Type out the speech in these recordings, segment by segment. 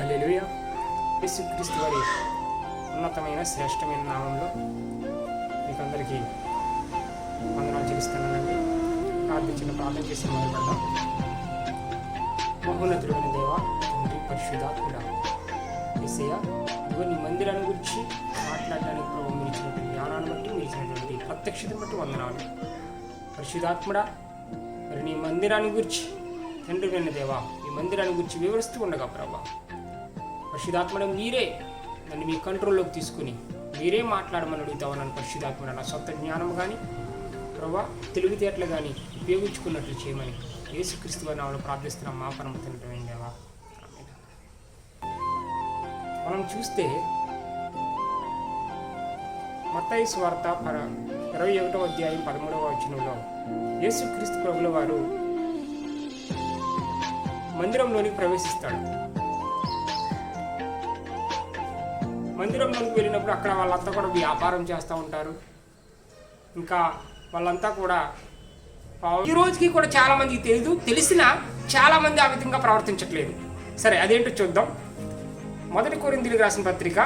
Hallelujah యేసుక్రీస్తు వారి ఉన్నతమైన శ్రేష్టమైన నామంలో మీకు అందరికీ వందనాలు చెల్లిస్తున్నానండి. ప్రార్థించిన ప్రార్థన చేసిన మొదలుపెడదాం మహోన్నతుడైన దేవ తండ్రి పరిశుధాత్ముడా ఎస్ఐయ ఇదిగో నీ మందిరాన్ని గురించి మాట్లాడడానికి ప్రభు మీరు ఇచ్చినటువంటి జ్ఞానాన్ని బట్టి మీరు ఇచ్చినటువంటి ప్రత్యక్షతను బట్టి వందనాలు. పరిశుధాత్ముడా మరి నీ మందిరాన్ని గురించి తండ్రి దేవా ఈ మందిరాన్ని గురించి వివరిస్తూ ఉండగా ప్రభా పరిశుధాత్మడం మీరే నన్ను మీ కంట్రోల్లోకి తీసుకుని మీరే మాట్లాడమని అడుగుతావు నన్ను పరిశుధాత్మడ నా సొంత జ్ఞానం కానీ ప్రభా తెలివితేటలు కానీ ఉపయోగించుకున్నట్లు చేయమని యేసుక్రీస్తు వారి నామములో ప్రార్థిస్తున్నాం. మా పరమ తండ్రి మనం చూస్తే మత్తయి స్వార్త పర ఇరవై ఒకటో అధ్యాయం పదమూడవ వచనంలో యేసుక్రీస్తు ప్రభుల వారు మందిరంలోనికి ప్రవేశిస్తాడు. మందిరంలోకి వెళ్ళినప్పుడు అక్కడ వాళ్ళంతా కూడా వ్యాపారం చేస్తూ ఉంటారు. ఇంకా వాళ్ళంతా కూడా ఈ రోజుకి కూడా చాలా మందికి తెలియదు తెలిసినా చాలా మంది ఆ విధంగా ప్రవర్తించట్లేదు. సరే అదేంటో చూద్దాం. మొదటి కొరిందులకు రాసిన పత్రిక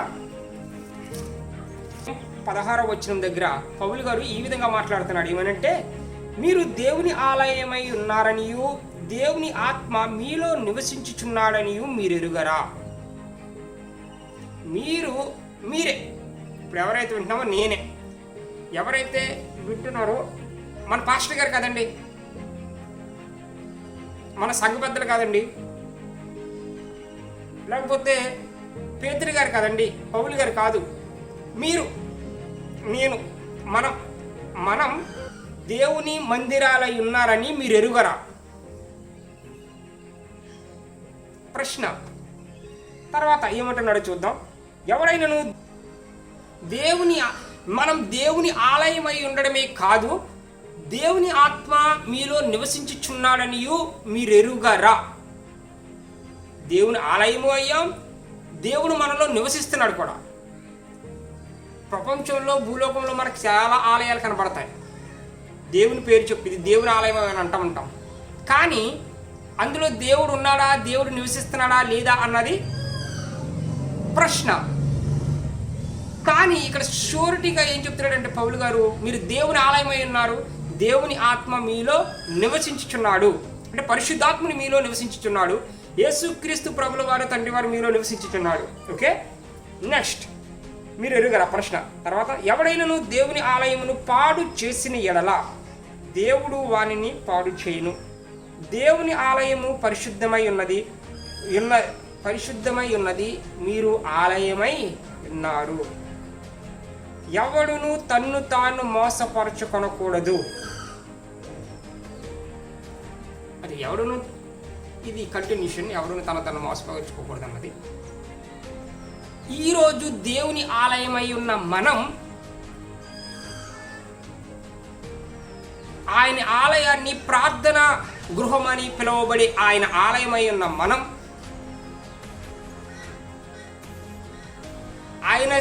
పదహారవ వచనం దగ్గర పౌలు గారు ఈ విధంగా మాట్లాడుతున్నాడు. ఏమనంటే మీరు దేవుని ఆలయమై ఉన్నారనియు దేవుని ఆత్మ మీలో నివసించుచున్నాడనియు మీరు ఎరుగరా మీరు మీరే. ఇప్పుడు ఎవరైతే వింటున్నామో నేనే. ఎవరైతే వింటున్నారో మన పాస్టర్ గారు కదండి. మన సంఘ పెద్దలు కాదండి. లేకపోతే పేతురి గారు కాదండి పౌలు గారు కాదు. మీరు నేను మనం మనం దేవుని మందిరాలై ఉన్నారని మీరు ఎరుగరా? ప్రశ్న. తర్వాత ఏమంటున్నాడో చూద్దాం. ఎవరైనాను దేవుని మనం దేవుని ఆలయమై ఉండడమే కాదు దేవుని ఆత్మ మీలో నివసించుచున్నాడనియు మీరెరుగరా? దేవుని ఆలయము అయ్యాం దేవుడు మనలో నివసిస్తున్నాడు కూడా. ప్రపంచంలో భూలోకంలో మనకు చాలా ఆలయాలు కనబడతాయి. దేవుని పేరు చెప్పి ఇది దేవుని ఆలయం అని అంటూ ఉంటాం. కానీ అందులో దేవుడు ఉన్నాడా దేవుడు నివసిస్తున్నాడా లేదా అన్నది ప్రశ్న. కానీ ఇక్కడ షూరిటీగా ఏం చెప్తున్నాడంటే పౌలు గారు మీరు దేవుని ఆలయమై ఉన్నారు దేవుని ఆత్మ మీలో నివసించుచున్నాడు. అంటే పరిశుద్ధాత్మని మీలో నివసించుచున్నాడు యేసుక్రీస్తు ప్రభుల వారు తండ్రి వారు మీలో నివసించుచున్నాడు. ఓకే? నెక్స్ట్ మీరు ఎరుగరా ప్రశ్న. తర్వాత ఎవడైనను దేవుని ఆలయమును పాడు చేసిన ఎడల దేవుడు వానిని పాడు చేయును. దేవుని ఆలయము పరిశుద్ధమై ఉన్నది ఉన్న పరిశుద్ధమై ఉన్నది మీరు ఆలయమై ఉన్నారు. ఎవడును తన్ను తాను మోసపరచుకొనకూడదు. అది ఎవడును ఇది కంటిన్యూషన్ ఎవరును తన తను మోసపరచుకోకూడదు అన్నది ఈరోజు దేవుని ఆలయమై ఉన్న మనం ఆయన ఆలయాన్ని ప్రార్థన గృహమని పిలువబడి ఆయన ఆలయమై ఉన్న మనం ఆయన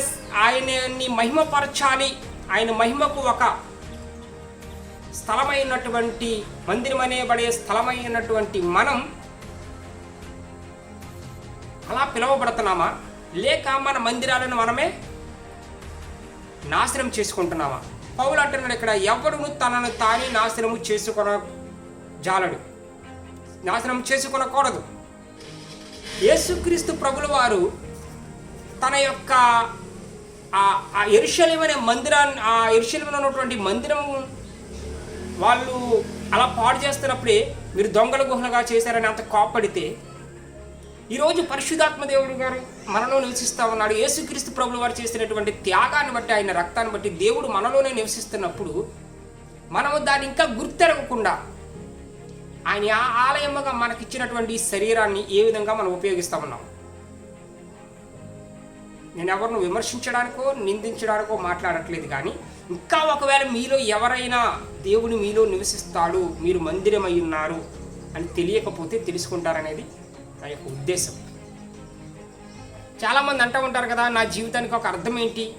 ఆయన్ని మహిమపరచాలి. ఆయన మహిమకు ఒక స్థలమైనటువంటి మందిరం అనేబడే స్థలమైనటువంటి మనం అలా పిలువబడుతున్నామా? లేక మన మందిరాలను మనమే నాశనం చేసుకుంటున్నామా? పౌలు అంటున్నాడు ఇక్కడ ఎవడును తనను తానే నాశనము చేసుకొన జాలడు. నాశనం చేసుకొనకూడదు. యేసుక్రీస్తు ప్రభుల వారు తన యొక్క ఆ ఎరుశల్యం అనే మందిరాన్ని ఆ ఎరుశల్యంలో ఉన్నటువంటి మందిరం వాళ్ళు అలా పాడు చేస్తున్నప్పుడే మీరు దొంగల గుహలుగా చేశారని అంత కోపడితే ఈరోజు పరిశుధాత్మ దేవుడు గారు మనలో నివసిస్తూ ఉన్నాడు. యేసుక్రీస్తు ప్రభులు వారు చేసినటువంటి త్యాగాన్ని బట్టి ఆయన రక్తాన్ని బట్టి దేవుడు మనలోనే నివసిస్తున్నప్పుడు మనము దాన్ని ఇంకా గుర్తెరగకుండా ఆయన ఆ ఆలయముగా మనకిచ్చినటువంటి శరీరాన్ని ఏ విధంగా మనం ఉపయోగిస్తూ ఉన్నాం? నేను ఎవరిని విమర్శించడానికో నిందించడానికో మాట్లాడట్లేదు కానీ ఇంకా ఒకవేళ మీలో ఎవరైనా దేవుని మీలో నివసిస్తాడు మీరు మందిరమై ఉన్నారు అని తెలియకపోతే తెలుసుకుంటారనేది నా యొక్క ఉద్దేశం. చాలామంది అంటూ ఉంటారు కదా నా జీవితానికి ఒక అర్థం ఏంటి?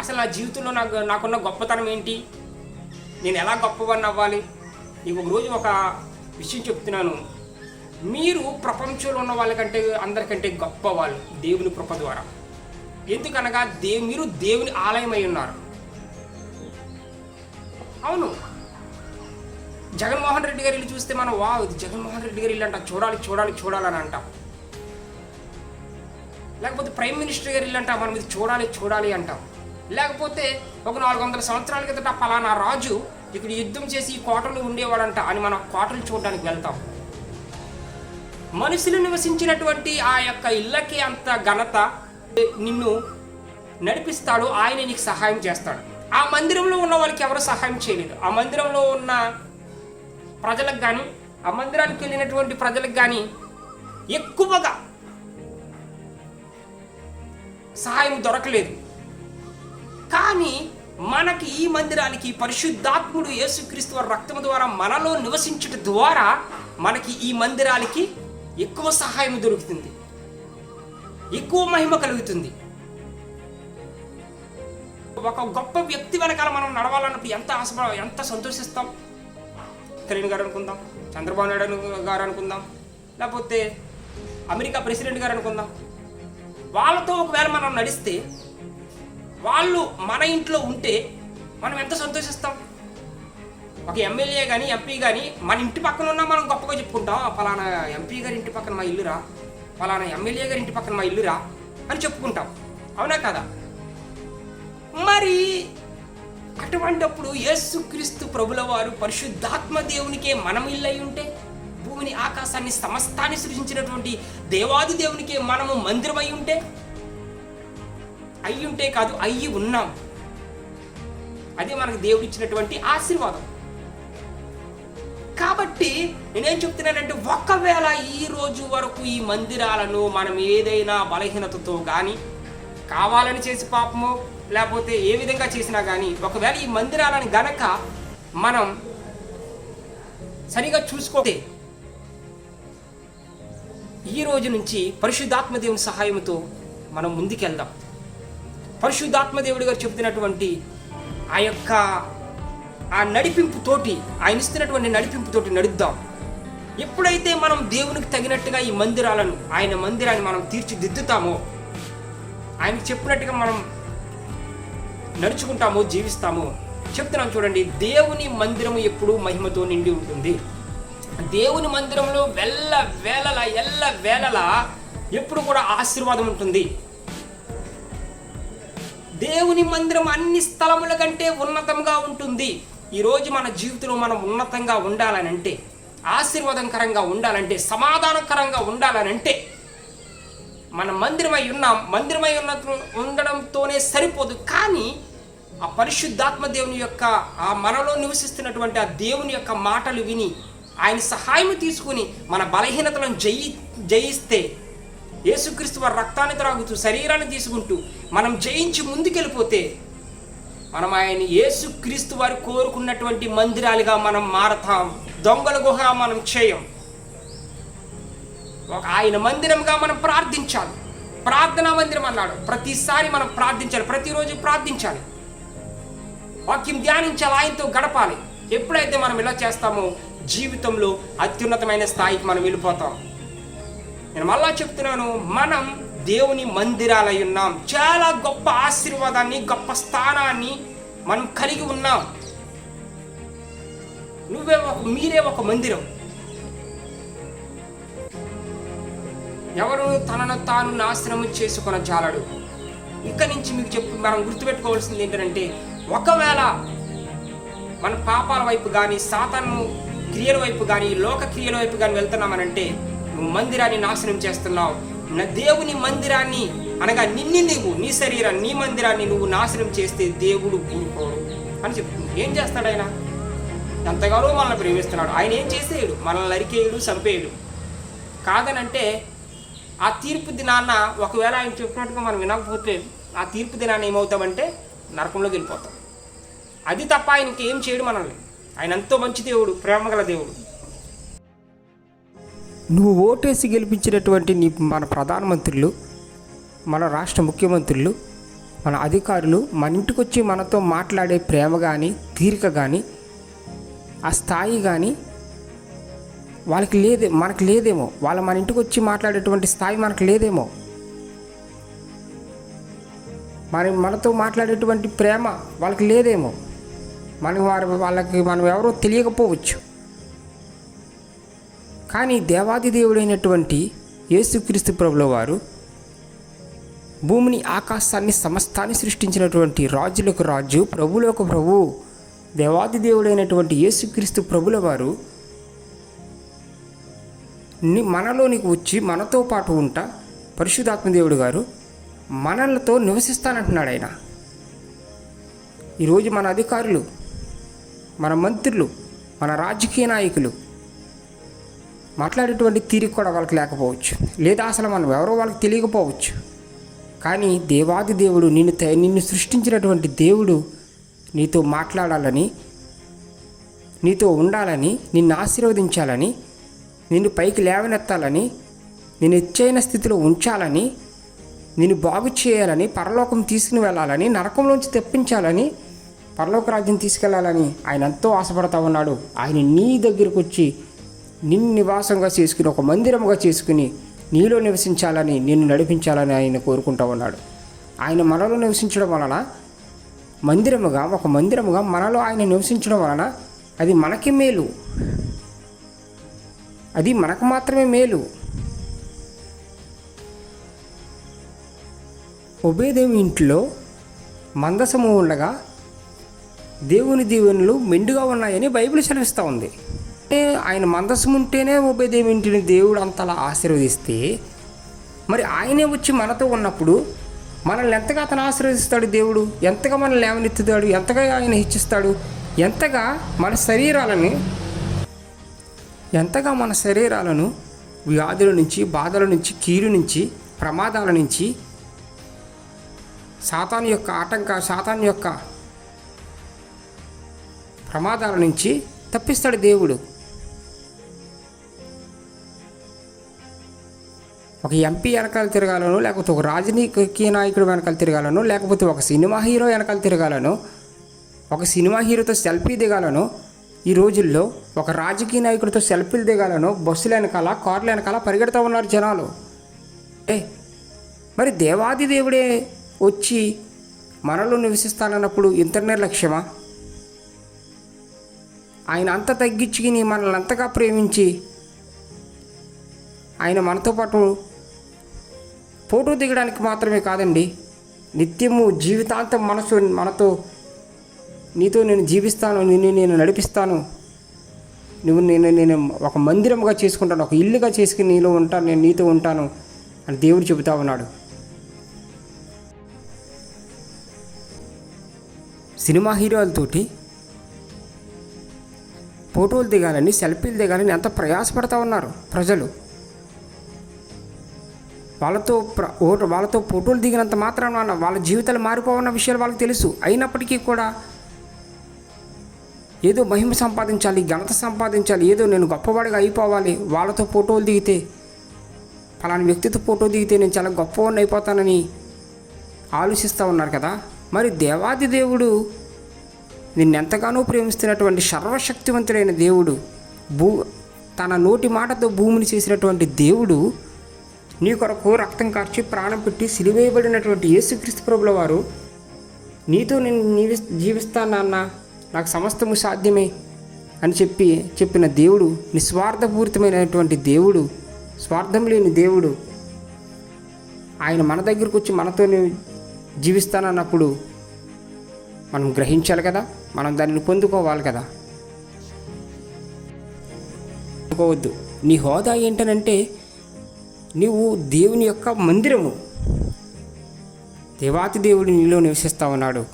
అసలు నా జీవితంలో నాకు నాకున్న గొప్పతనం ఏంటి? నేను ఎలా గొప్పవాడిని అవ్వాలి? నీకు ఒక రోజు ఒక విషయం చెప్తున్నాను. మీరు ప్రపంచంలో ఉన్న వాళ్ళకంటే అందరికంటే గొప్ప వాళ్ళు దేవుని కృప ద్వారా. ఎందుకనగా దే మీరు దేవుని ఆలయమై ఉన్నారు. అవును. జగన్మోహన్ రెడ్డి గారి ఇల్లు చూస్తే మనం వా ఇది జగన్మోహన్ రెడ్డి గారి ఇల్లు అంట. చూడాలి చూడాలి చూడాలని అంటాం. లేకపోతే ప్రైమ్ మినిస్టర్ గారి ఇల్లు అంట మనం ఇది చూడాలి చూడాలి అంటాం. లేకపోతే ఒక నాలుగు వందల సంవత్సరాల కిందట పలానా రాజు ఇక్కడ యుద్ధం చేసి ఈ కోటలు ఉండేవాడంట అని మనం కోటలు చూడడానికి వెళ్తాం. మనుషులు నివసించినటువంటి ఆ యొక్క ఇళ్ళకి అంత ఘనత నిన్ను నడిపిస్తాడు ఆయన నీకు సహాయం చేస్తాడు. ఆ మందిరంలో ఉన్న వాళ్ళకి ఎవరు సహాయం చేయలేదు. ఆ మందిరంలో ఉన్న ప్రజలకు కానీ ఆ మందిరానికి వెళ్ళినటువంటి ప్రజలకు కానీ ఎక్కువగా సహాయం దొరకలేదు. కానీ మనకి ఈ మందిరానికి పరిశుద్ధాత్ముడు యేసుక్రీస్తు వారి రక్తం ద్వారా మనలో నివసించడం ద్వారా మనకి ఈ మందిరానికి ఎక్కువ సహాయం దొరుకుతుంది. ఎక్కువ మహిమ కలుగుతుంది. ఒక గొప్ప వ్యక్తి వెనకాల మనం నడవాలన్నప్పుడు ఎంత ఆశ ఎంత సంతోషిస్తాం? కరీన్ గారు అనుకుందాం చంద్రబాబు నాయుడు గారు అనుకుందాం లేకపోతే అమెరికా ప్రెసిడెంట్ గారు అనుకుందాం. వాళ్ళతో ఒకవేళ మనం నడిస్తే వాళ్ళు మన ఇంట్లో ఉంటే మనం ఎంత సంతోషిస్తాం? ఒక ఎమ్మెల్యే కానీ ఎంపీ కానీ మన ఇంటి పక్కన ఉన్నా మనం గొప్పగా చెప్పుకుంటాం "ఆ, ఫలానా ఎంపీ గారి ఇంటి పక్కన మా ఇల్లురా ఫలానా ఎమ్మెల్యే గారి ఇంటి పక్కన మా ఇల్లురా అని చెప్పుకుంటాం. అవునా కదా? మరి అటువంటప్పుడు యేసుక్రీస్తు ప్రభుల వారు పరిశుద్ధాత్మ దేవునికే మనం ఇల్లై ఉంటే భూమిని ఆకాశాన్ని సమస్తాన్ని సృజించినటువంటి దేవాది దేవునికే మనము మందిరమై ఉంటే అయ్యి ఉంటే కాదు అయ్యి ఉన్నాం. అదే మనకు దేవుడిచ్చినటువంటి ఆశీర్వాదం. కాబట్టి నేనేం చెప్తున్నానంటే ఒకవేళ ఈ రోజు వరకు ఈ మందిరాలను మనం ఏదైనా బలహీనతతో కానీ కావాలని చేసి పాపము లేకపోతే ఏ విధంగా చేసినా కానీ ఒకవేళ ఈ మందిరాలను గనక మనం సరిగా చూసుకోతే ఈ రోజు నుంచి పరిశుద్ధాత్మదేవుని సహాయంతో మనం ముందుకెళ్దాం. పరిశుద్ధాత్మదేవుడి గారు చెప్తున్నటువంటి ఆ యొక్క ఆ నడిపింపుతోటి ఆయన ఇస్తున్నటువంటి నడిపింపుతోటి నడుద్దాం. ఎప్పుడైతే మనం దేవునికి తగినట్టుగా ఈ మందిరాలను ఆయన మందిరాన్ని మనం తీర్చిదిద్దుతామో ఆయనకు చెప్పినట్టుగా మనం నడుచుకుంటామో జీవిస్తామో చెప్తున్నాం చూడండి దేవుని మందిరము ఎప్పుడు మహిమతో నిండి ఉంటుంది. దేవుని మందిరంలో వెళ్ళ వేలల ఎల్ల వేలల ఎప్పుడు కూడా ఆశీర్వాదం ఉంటుంది. దేవుని మందిరం అన్ని స్థలముల కంటే ఉన్నతంగా ఉంటుంది. ఈరోజు మన జీవితంలో మనం ఉన్నతంగా ఉండాలనంటే ఆశీర్వాదకరంగా ఉండాలంటే సమాధానకరంగా ఉండాలనంటే మన మందిరమై ఉన్నాం మందిరమై ఉన్న ఉండడంతోనే సరిపోదు. కానీ ఆ పరిశుద్ధాత్మ దేవుని యొక్క ఆ మనలో నివసిస్తున్నటువంటి ఆ దేవుని యొక్క మాటలు విని ఆయన సహాయం తీసుకుని మన బలహీనతలను జయి జయిస్తే యేసుక్రీస్తు వారి రక్తాన్ని త్రాగుతూ శరీరాన్ని తీసుకుంటూ మనం జయించి ముందుకెళ్ళిపోతే మనం ఆయన యేసుక్రీస్తు వారు కోరుకున్నటువంటి మందిరాలుగా మనం మారతాం. దొంగల గుహ మనం చేయం. ఒక ఆయన మందిరంగా మనం ప్రార్థించాలి. ప్రార్థనా మందిరం అన్నాడు. ప్రతిసారి మనం ప్రార్థించాలి. ప్రతిరోజు ప్రార్థించాలి. వాక్యం ధ్యానించాలి. ఆయనతో గడపాలి. ఎప్పుడైతే మనం ఇలా చేస్తామో జీవితంలో అత్యున్నతమైన స్థాయికి మనం వెళ్ళిపోతాం. నేను మళ్ళా చెప్తున్నాను మనం దేవుని మందిరాలై ఉన్నాం. చాలా గొప్ప ఆశీర్వాదాన్ని గొప్ప స్థానాన్ని మనం కలిగి ఉన్నాం. నువ్వే ఒక మీరే ఒక మందిరం. ఎవరు తనను తాను నాశనము చేసుకున్న జాలడు. ఇక్కడి నుంచి మీకు చెప్పు మనం గుర్తుపెట్టుకోవాల్సింది ఏంటంటే ఒకవేళ మన పాపాల వైపు కానీ సాతాను క్రియల వైపు కానీ లోక క్రియల వైపు కానీ వెళ్తున్నామనంటే నువ్వు మందిరాన్ని నాశనం చేస్తున్నావు. నా దేవుని మందిరాన్ని అనగా నిన్ను నీవు నీ శరీరాన్ని నీ మందిరాన్ని నువ్వు నాశనం చేస్తే దేవుడు ఊరుకోడు అని చెప్తుంది. ఏం చేస్తాడు ఆయన? ఎంతగానో మనల్ని ప్రేమిస్తున్నాడు. ఆయన ఏం చేసేయడు? మనల్ని నరికేయడు చంపేయడు. కాదనంటే ఆ తీర్పు దినాన్న ఒకవేళ ఆయన చెప్పినట్టుగా మనం వినకపోతే ఆ తీర్పు దినాన్ని ఏమవుతామంటే నరకంలోకి వెళ్ళిపోతాం. అది తప్ప ఆయనకి ఏం చేయడు మనల్ని. ఆయన ఎంతో మంచి దేవుడు ప్రేమగల దేవుడు. నువ్వు ఓటేసి గెలిపించినటువంటి నీ మన ప్రధానమంత్రులు మన రాష్ట్ర ముఖ్యమంత్రులు మన అధికారులు మన ఇంటికి వచ్చి మనతో మాట్లాడే ప్రేమ కానీ తీరిక కానీ ఆ స్థాయి కానీ వాళ్ళకి లేదే మనకు లేదేమో. వాళ్ళ మన ఇంటికి వచ్చి మాట్లాడేటువంటి స్థాయి మనకు లేదేమో. మరి మనతో మాట్లాడేటువంటి ప్రేమ వాళ్ళకి లేదేమో. మనం వారి వాళ్ళకి మనం ఎవరో తెలియకపోవచ్చు. కానీ దేవాది దేవుడైనటువంటి యేసుక్రీస్తు ప్రభుల వారు భూమిని ఆకాశాన్ని సమస్తాన్ని సృష్టించినటువంటి రాజులకు రాజు ప్రభులకు ప్రభు దేవాది దేవుడైనటువంటి యేసుక్రీస్తు ప్రభుల వారు మనలోనికి వచ్చి మనతో పాటు ఉంటా పరిశుద్ధాత్మ దేవుడు గారు మనలతో నివసిస్తానంటున్నాడు ఆయన. ఈరోజు మన అధికారులు మన మంత్రులు మన రాజకీయ నాయకులు మాట్లాడేటువంటి తీరిక కూడా వాళ్ళకి లేకపోవచ్చు. లేదా అసలు మనం ఎవరో వాళ్ళకి తెలియకపోవచ్చు. కానీ దేవాది దేవుడు నిన్ను త- నిన్ను సృష్టించినటువంటి దేవుడు నీతో మాట్లాడాలని నీతో ఉండాలని నిన్ను ఆశీర్వదించాలని నిన్ను పైకి లేవనెత్తాలని నేను ఎచ్చైన స్థితిలో ఉంచాలని నిన్ను బాగు చేయాలని పరలోకం తీసుకుని వెళ్ళాలని నరకంలోంచి తెప్పించాలని పరలోక రాజ్యం తీసుకెళ్ళాలని ఆయన ఎంతో ఆశపడతా ఉన్నాడు. ఆయన నీ దగ్గరకు వచ్చి నిన్ను నివాసంగా చేసుకుని ఒక మందిరముగా చేసుకుని నీలో నివసించాలని నిన్ను నడిపించాలని ఆయన కోరుకుంటా ఉన్నాడు. ఆయన మనలో నివసించడం వలన మందిరముగా ఒక మందిరముగా మనలో ఆయన నివసించడం వలన అది మనకి మేలు. అది మనకు మాత్రమే మేలు. ఉభయదేవి ఇంట్లో మందసము ఉండగా దేవుని దీవెనలు మెండుగా ఉన్నాయని బైబిల్ సెలవిస్తూ ఉంది. అంటే ఆయన మందస్సు ఉంటేనే ఉభయదేవి ఇంటిని దేవుడు అంతలా ఆశీర్వదిస్తే? మరి ఆయనే వచ్చి మనతో ఉన్నప్పుడు మనల్ని ఎంతగా అతను ఆశీర్వదిస్తాడు దేవుడు? ఎంతగా మనల్ని లేవనెత్తుతాడు? ఎంతగా ఆయన హెచ్చిస్తాడు? ఎంతగా మన శరీరాలని ఎంతగా మన శరీరాలను వ్యాధుల నుంచి బాధల నుంచి కీడు నుంచి ప్రమాదాల నుంచి సాతాను యొక్క ఆటంక సాతాను యొక్క ప్రమాదాల నుంచి తప్పిస్తాడు దేవుడు. ఒక ఎంపీ వెనకాల తిరగాలను లేకపోతే ఒక రాజకీయ నాయకుడు వెనకాల తిరగాలను లేకపోతే ఒక సినిమా హీరో వెనకాల తిరగాలను ఒక సినిమా హీరోతో సెల్ఫీ దిగాలను ఈ రోజుల్లో ఒక రాజకీయ నాయకుడితో సెల్ఫీలు దిగాలను బస్సుల వెనకాల కార్లు వెనకాల పరిగెడుతూ ఉన్నారు జనాలు. ఏ మరి దేవాది దేవుడే వచ్చి మనలో నివసిస్తానన్నప్పుడు ఇంత నిర్లక్ష్యమా? ఆయన అంత తగ్గించుకుని మనల్ని అంతగా ప్రేమించి ఆయన మనతో పాటు ఫోటో దిగడానికి మాత్రమే కాదండి. నిత్యము జీవితాంతం మనసు మనతో నీతో నేను జీవిస్తాను నిన్ను నేను నడిపిస్తాను. నువ్వు నేను నేను ఒక మందిరముగా చేసుకుంటాను ఒక ఇల్లుగా చేసుకుని నీలో ఉంటాను నేను నీతో ఉంటాను అని దేవుడు చెబుతా ఉన్నాడు. సినిమా హీరోలతోటి ఫోటోలు దిగాలని సెల్ఫీలు దిగాలని ఎంత ప్రయాసపడతా ఉన్నారు ప్రజలు. వాళ్ళతో ప్ర ఓ- వాళ్ళతో ఫోటోలు దిగినంత మాత్రాన వాళ్ళ జీవితాలు మారిపోవన్న విషయాలు వాళ్ళకి తెలుసు. అయినప్పటికీ కూడా ఏదో మహిమ సంపాదించాలి ఘనత సంపాదించాలి ఏదో నేను గొప్పవాడిగా అయిపోవాలి వాళ్ళతో ఫోటోలు దిగితే ఫలాని వ్యక్తితో ఫోటో దిగితే నేను చాలా గొప్పవాడిని అయిపోతానని ఆలోచిస్తూ ఉన్నారు కదా. మరి దేవాది దేవుడు నిన్నెంతగానో ప్రేమిస్తున్నటువంటి సర్వశక్తివంతుడైన దేవుడు భూ తన నోటి మాటతో భూమిని చేసినటువంటి దేవుడు నీ కొరకు రక్తం కార్చి ప్రాణం పెట్టి సిలివేయబడినటువంటి యేసుక్రీస్తు ప్రభుల వారు నీతో నేను నీవి జీవిస్తానన్న నాకు సమస్తము సాధ్యమే అని చెప్పి చెప్పిన దేవుడు నిస్వార్థపూరితమైనటువంటి దేవుడు స్వార్థం లేని దేవుడు ఆయన మన దగ్గరకు వచ్చి మనతోనే జీవిస్తానన్నప్పుడు మనం గ్రహించాలి కదా మనం దానిని పొందుకోవాలి కదా. పొందుకోవద్దు నీ హోదా ఏంటనంటే నీవు దేవుని యొక్క మందిరము. దేవాతి దేవుడు నీలో నివసిస్తా ఉన్నాడు.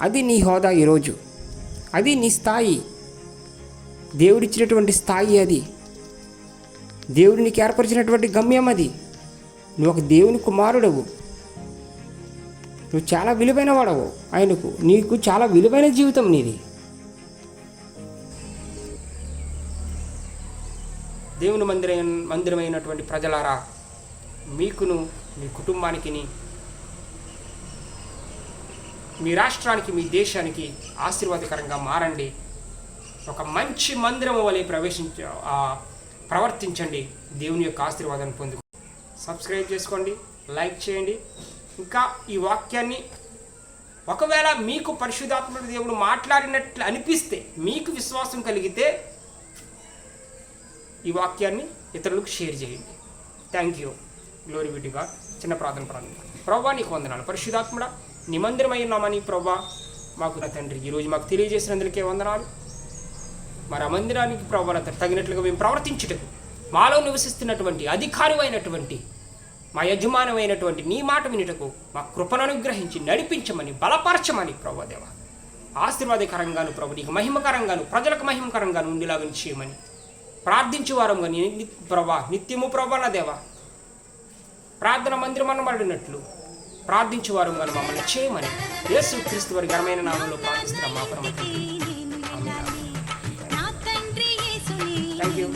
అది నీ హోదా ఈరోజు. అది నీ స్థాయి. దేవుడిచ్చినటువంటి స్థాయి అది. దేవుడు నీకు ఏర్పరిచినటువంటి గమ్యం అది. నువ్వు ఒక దేవుని కుమారుడవు. నువ్వు చాలా విలువైన వాడవు ఆయనకు. నీకు చాలా విలువైన జీవితం నీది. దేవుని మందిరం మందిరమైనటువంటి ప్రజలారా మీకును మీ కుటుంబానికి మీ రాష్ట్రానికి మీ దేశానికి ఆశీర్వాదకరంగా మారండి. ఒక మంచి మందిరము వలె ప్రవేశించ ప్రవర్తించండి. దేవుని యొక్క ఆశీర్వాదాన్ని పొందుకు. సబ్స్క్రైబ్ చేసుకోండి లైక్ చేయండి. ఇంకా ఈ వాక్యాన్ని ఒకవేళ మీకు పరిశుధాత్మక దేవుడు మాట్లాడినట్లు అనిపిస్తే మీకు విశ్వాసం కలిగితే ఈ వాక్యాన్ని ఇతరులకు షేర్ చేయండి. థ్యాంక్ యూ గ్లోరీ విడిగా చిన్న ప్రార్థన ప్రార్థన ప్రభా నీకు వందనాలు. పరిశుధాత్ముడా నిమందిరమై ఉన్నామని ప్రభా మాకు నా తండ్రి ఈరోజు మాకు తెలియజేసినందుకే వందనాలు. మరి ఆ మందిరానికి ప్రభా నా తగినట్లుగా మేము ప్రవర్తించుటకు మాలో నివసిస్తున్నటువంటి అధికారమైనటువంటి మా యజమానమైనటువంటి నీ మాట వినుటకు మా కృపను అనుగ్రహించి నడిపించమని బలపరచమని ప్రభుదేవ ఆశీర్వాదకరంగాను ప్రభు నీకు మహిమకరంగాను ప్రజలకు మహిమకరంగాను ఉండేలాగా చేయమని ప్రార్థించే వారం కానీ ప్రభా నిత్యము ప్రభా నా దేవ. ప్రార్థన మందిరం అనబడినట్లు ప్రార్థించే వారం కానీ మమ్మల్ని చేయమని యేసు క్రీస్తు వారి ఘనమైన నామంలో ప్రార్థిస్తున్నాం. మా పరమ థ్యాంక్ యూ